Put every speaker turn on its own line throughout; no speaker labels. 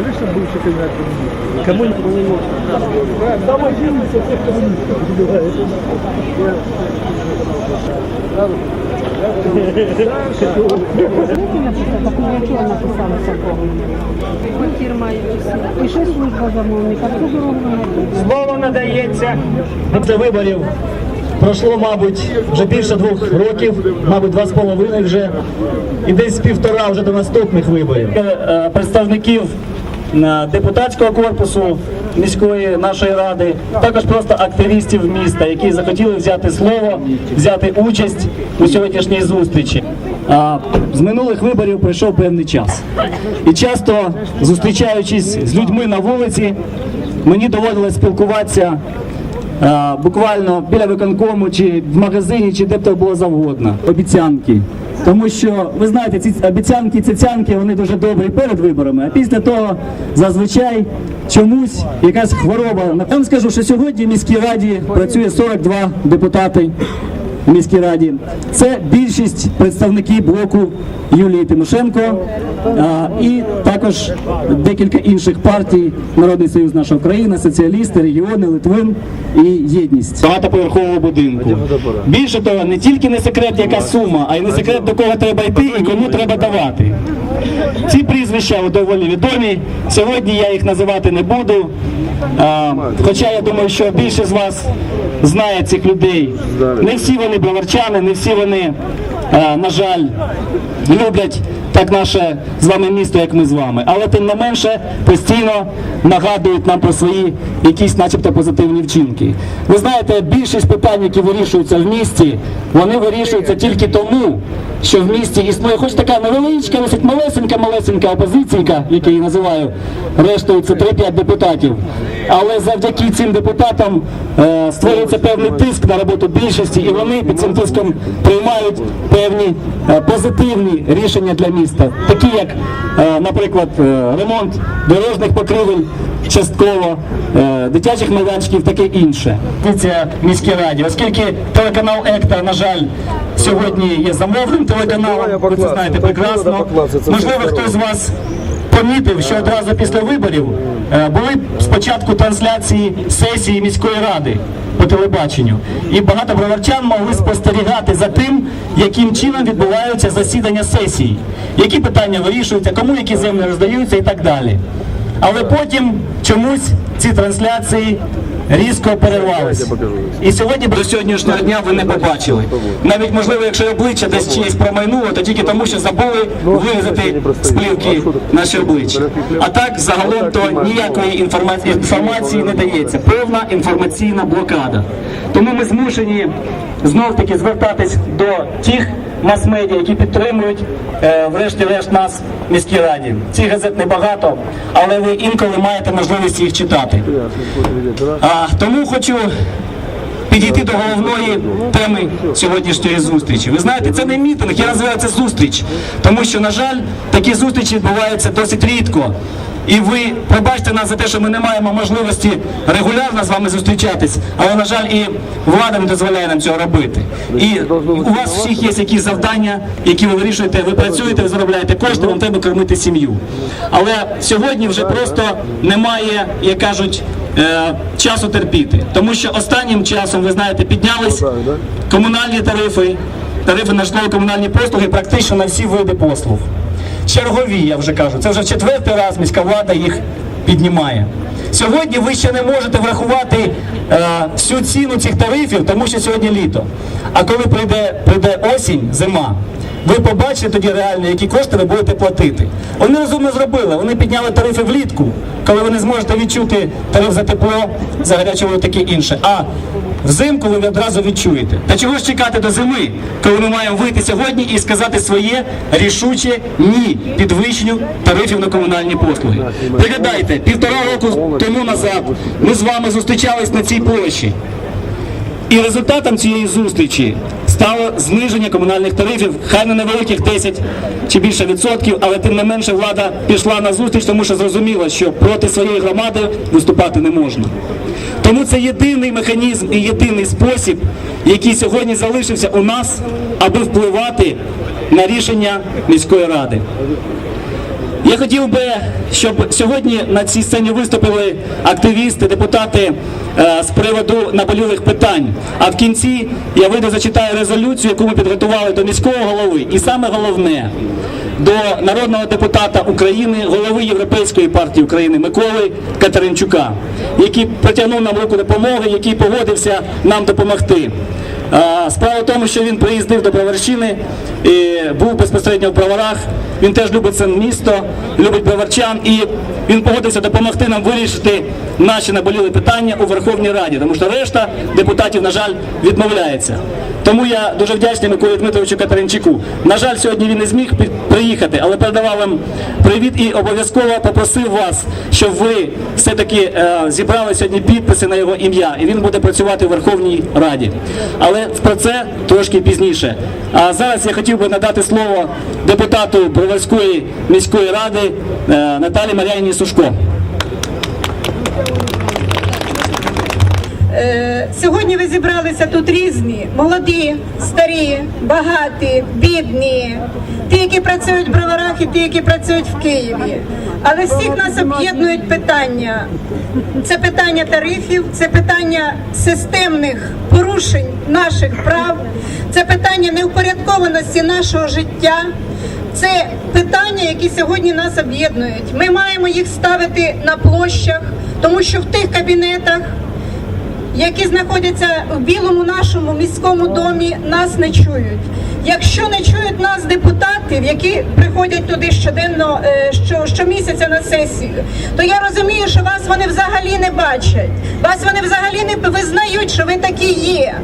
Скажи, что бывший кандидат в министры. Кому не поможет? Там один со всех коммунистов.
І ще служба замовника, не
Слово надається. Після виборів пройшло, мабуть, вже більше двох років, мабуть, два з половиною вже, і десь півтора вже до наступних виборів. Е, е, Представників депутатського корпусу міської нашої ради, також просто активістів міста, які захотіли взяти слово, взяти участь у сьогоднішній зустрічі. З минулих виборів пройшов певний час. І часто зустрічаючись з людьми на вулиці, мені доводилось спілкуватися е, буквально біля виконкому, чи в магазині, чи де б то було завгодно. Обіцянки. Тому що ви знаєте, ці обіцянки, цицянки, вони дуже добрі перед виборами, а після того зазвичай чомусь якась хвороба. Я вам скажу, що сьогодні в міській раді працює 42 депутати міській раді. Це більшість представників блоку Юлії Тимошенко а, і також декілька інших партій: Народний Союз наша Україна, соціалісти, регіони, Литвин і єдність багатоповерхового будинку. Більше того, не тільки не секрет, яка сума, а й не секрет, до кого треба йти і кому треба давати. Ці прізвища доволі відомі. Сьогодні я їх називати не буду. А, хоча я думаю, що більше з вас знає цих людей. Не всі вони броварчани, не всі вони, на жаль, люблять так наше з вами місто, як ми з вами. Але тим не менше постійно нагадують нам про свої якісь, начебто, позитивні вчинки. Ви знаєте, більшість питань, які вирішуються в місті, вони вирішуються тільки тому, що в місті існує хоч така невеличка, малесенька, малесенька опозиційка, як я її називаю, рештою це 3-5 депутатів. Але завдяки цим депутатам е, створюється певний тиск на роботу більшості, і вони під цим тиском приймають певні е, позитивні рішення для міста, такі як, е, наприклад, е, ремонт дорожніх покривель частково, е, дитячих майданчиків, таке інше. Позиція міській раді, оскільки телеканал Екта, на жаль, сьогодні є замовним телеканалом, ви це знаєте прекрасно. Можливо, хтось з вас помітив, що одразу після виборів е, були спочатку трансляції сесії міської ради по телебаченню, і багато броварчан могли спостерігати за тим, яким чином відбуваються засідання сесії, які питання вирішуються, кому які землі роздаються і так далі. Але потім чомусь ці трансляції різко перервалися. І сьогодні до сьогоднішнього дня ви не побачили. Навіть можливо, якщо обличчя десь чиєсь промайнуло, то тільки тому, що забули вирізати з плівки наші обличчя. А так загалом то ніякої інформації, інформації не дається. Повна інформаційна блокада. Тому ми змушені знов таки звертатись до тих мас-медіа, які підтримують е, врешті-решт нас в міській раді. Цих газет небагато, але ви інколи маєте можливість їх читати. А, тому хочу підійти до головної теми сьогоднішньої зустрічі. Ви знаєте, це не мітинг, я називаю це зустріч, тому що, на жаль, такі зустрічі відбуваються досить рідко. І ви пробачте нас за те, що ми не маємо можливості регулярно з вами зустрічатись, але на жаль, і влада не дозволяє нам цього робити. І у вас всіх є якісь завдання, які ви вирішуєте. Ви працюєте, ви заробляєте кошти, вам треба кормити сім'ю. Але сьогодні вже просто немає, як кажуть, е, часу терпіти, тому що останнім часом, ви знаєте, піднялись комунальні тарифи, тарифи на житлово-комунальні послуги практично на всі види послуг. Чергові, я вже кажу, це вже четвертий раз міська влада їх піднімає. Сьогодні ви ще не можете врахувати е, всю ціну цих тарифів, тому що сьогодні літо. А коли прийде, прийде осінь, зима, ви побачите тоді реально, які кошти ви будете платити. Вони розумно зробили, вони підняли тарифи влітку, коли ви не зможете відчути тариф за тепло, за гарячу воду таке інше. А взимку ви одразу відчуєте. Та чого ж чекати до зими, коли ми маємо вийти сьогодні і сказати своє рішуче ні підвищенню тарифів на комунальні послуги. Пригадайте, півтора року тому назад ми з вами зустрічались на цій площі. І результатом цієї зустрічі стало зниження комунальних тарифів, хай не невеликих 10 чи більше відсотків, але тим не менше влада пішла на зустріч, тому що зрозуміла, що проти своєї громади виступати не можна. Тому це єдиний механізм і єдиний спосіб, який сьогодні залишився у нас, аби впливати на рішення міської ради. Я хотів би, щоб сьогодні на цій сцені виступили активісти, депутати е, з приводу наболілих питань. А в кінці я вийду зачитаю резолюцію, яку ми підготували до міського голови. І саме головне до народного депутата України, голови Європейської партії України Миколи Катеринчука, який притягнув нам руку допомоги, який погодився нам допомогти. А, Справа в тому, що він приїздив до Броварщини і був безпосередньо в Броварах. Він теж любить це місто, любить броварчан, і він погодився допомогти нам вирішити наші наболіли питання у Верховній Раді, тому що решта депутатів, на жаль, відмовляється. Тому я дуже вдячний Миколі Дмитровичу Катеринчуку. На жаль, сьогодні він не зміг приїхати, але передавав вам привіт і обов'язково попросив вас, щоб ви все-таки е, зібрали сьогодні підписи на його ім'я, і він буде працювати у Верховній Раді. Але про це трошки пізніше. А зараз я хотів би надати слово депутату Броварської міської ради е, Наталі Мар'яні Сушко.
Е, Сьогодні ви зібралися тут різні, молоді, старі, багаті, бідні, ті, які працюють в броварах, і ті, які працюють в Києві. Але всіх нас об'єднують питання. Це питання тарифів, це питання системних порушень наших прав, це питання неупорядкованості нашого життя. Це питання, які сьогодні нас об'єднують. Ми маємо їх ставити на площах, тому що в тих кабінетах які знаходяться в білому нашому міському домі, нас не чують. Якщо не чують нас депутатів, які приходять туди щоденно, е, що, щомісяця на сесію, то я розумію, що вас вони взагалі не бачать, вас вони взагалі не визнають, що ви такі є.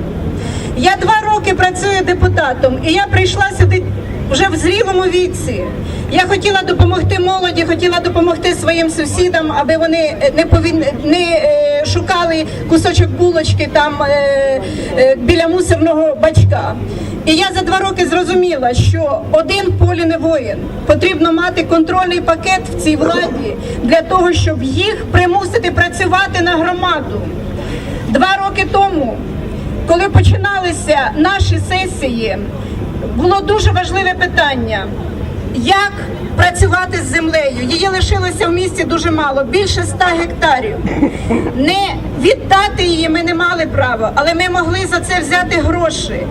Я два роки працюю депутатом, і я прийшла сюди вже в зрілому віці. Я хотіла допомогти молоді, хотіла допомогти своїм сусідам, аби вони е, не повін... не е, шукали кусочок булочки там е, е, біля мусорного бачка. І я за два роки зрозуміла, що один полі не воїн. Потрібно мати контрольний пакет в цій владі для того, щоб їх примусити працювати на громаду. Два роки тому коли починалися наші сесії, було дуже важливе питання. Як працювати з землею? Її лишилося в місті дуже мало, більше ста гектарів. Не віддати її ми не мали права, але ми могли за це взяти гроші.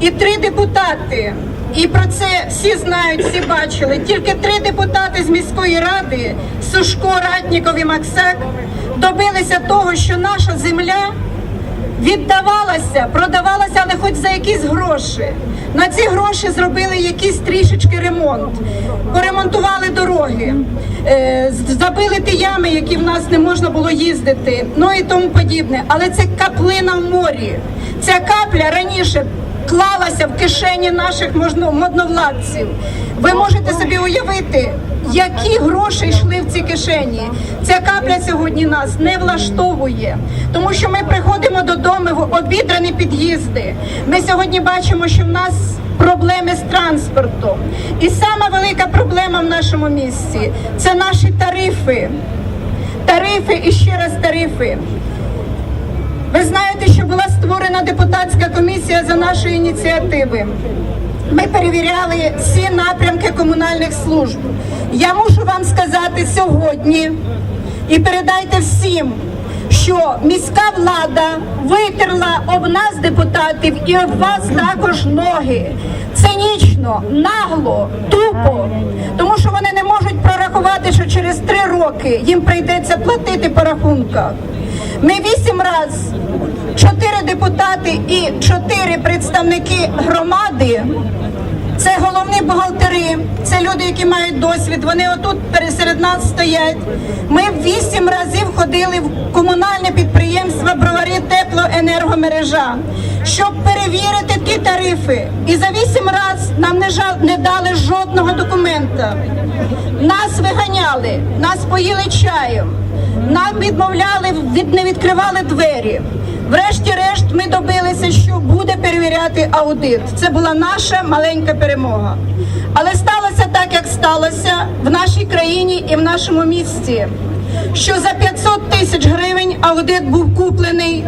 І три депутати, і про це всі знають, всі бачили. Тільки три депутати з міської ради, Сушко, Ратніков і Максак, добилися того, що наша земля віддавалася, продавалася, але хоч за якісь гроші. На ці гроші зробили якийсь трішечки ремонт, поремонтували дороги, е, забили ті ями, які в нас не можна було їздити, ну і тому подібне. Але це каплина в морі. Ця капля раніше клалася в кишені наших модновладців. Ви можете собі уявити, які гроші йшли в ці кишені. Ця капля сьогодні нас не влаштовує, тому що ми приходимо додому в обідрані під'їзди. Ми сьогодні бачимо, що в нас проблеми з транспортом. І сама велика проблема в нашому місті це наші тарифи. Тарифи і ще раз тарифи. Ви знаєте, що була створена депутатська комісія за нашої ініціативи. Ми перевіряли всі напрямки комунальних служб. Я мушу вам сказати сьогодні і передайте всім, що міська влада витерла об нас, депутатів, і об вас також ноги. Цинічно, нагло, тупо, тому що вони не можуть прорахувати, що через три роки їм прийдеться платити по рахунках. Ми вісім раз, чотири депутати і чотири представники громади. Це головні бухгалтери, це люди, які мають досвід. Вони отут серед нас стоять. Ми вісім разів ходили в комунальне підприємство Броварі теплоенергомережа, щоб перевірити ті тарифи. І за вісім разів нам не жал- не дали жодного документа. Нас виганяли, нас поїли чаєм, нам відмовляли, від не відкривали двері. Врешті-решт, ми добилися, що буде перевіряти аудит. Це була наша маленька перемога. Але сталося так, як сталося в нашій країні і в нашому місті. Що за 500 тисяч гривень аудит був куплений